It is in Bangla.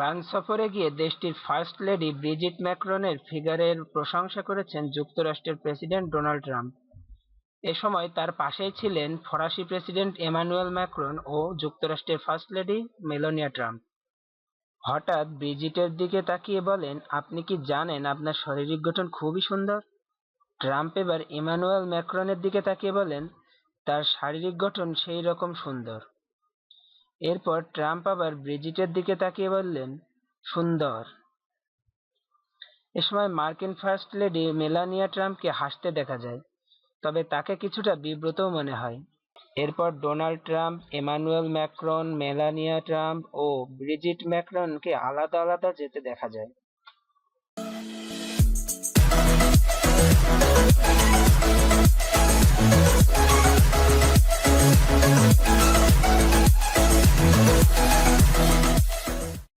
ফ্রান্স সফরে গিয়ে দেশটির ফার্স্ট লেডি ব্রিজিট ম্যাক্রনের ফিগারের প্রশংসা করেছেন যুক্তরাষ্ট্রের প্রেসিডেন্ট ডোনাল্ড ট্রাম্প। এ সময় তার পাশেই ছিলেন ফরাসি প্রেসিডেন্ট এমানুয়েল ম্যাক্রন ও যুক্তরাষ্ট্রের ফার্স্ট লেডি মেলানিয়া ট্রাম্প। হঠাৎ ব্রিজিটের দিকে তাকিয়ে বলেন, আপনি কি জানেন আপনার শারীরিক গঠন খুবই সুন্দর? ট্রাম্প এবার ইমানুয়েল ম্যাক্রনের দিকে তাকিয়ে বলেন, তার শারীরিক গঠন সেই রকম সুন্দর। এরপর ট্রাম্প আবার ব্রিজিটের দিকে তাকিয়ে বললেন, সুন্দর। এ সময় মার্কিন ফার্স্ট লেডি মেলানিয়া ট্রাম্পকে হাসতে দেখা যায়, তবে তাকে কিছুটা বিব্রতও মনে হয়। এরপর Donald Trump, Emmanuel Macron, Melania Trump ও ব্রিজিট ম্যাক্রনকে আলাদা আলাদা যেতে দেখা যায়।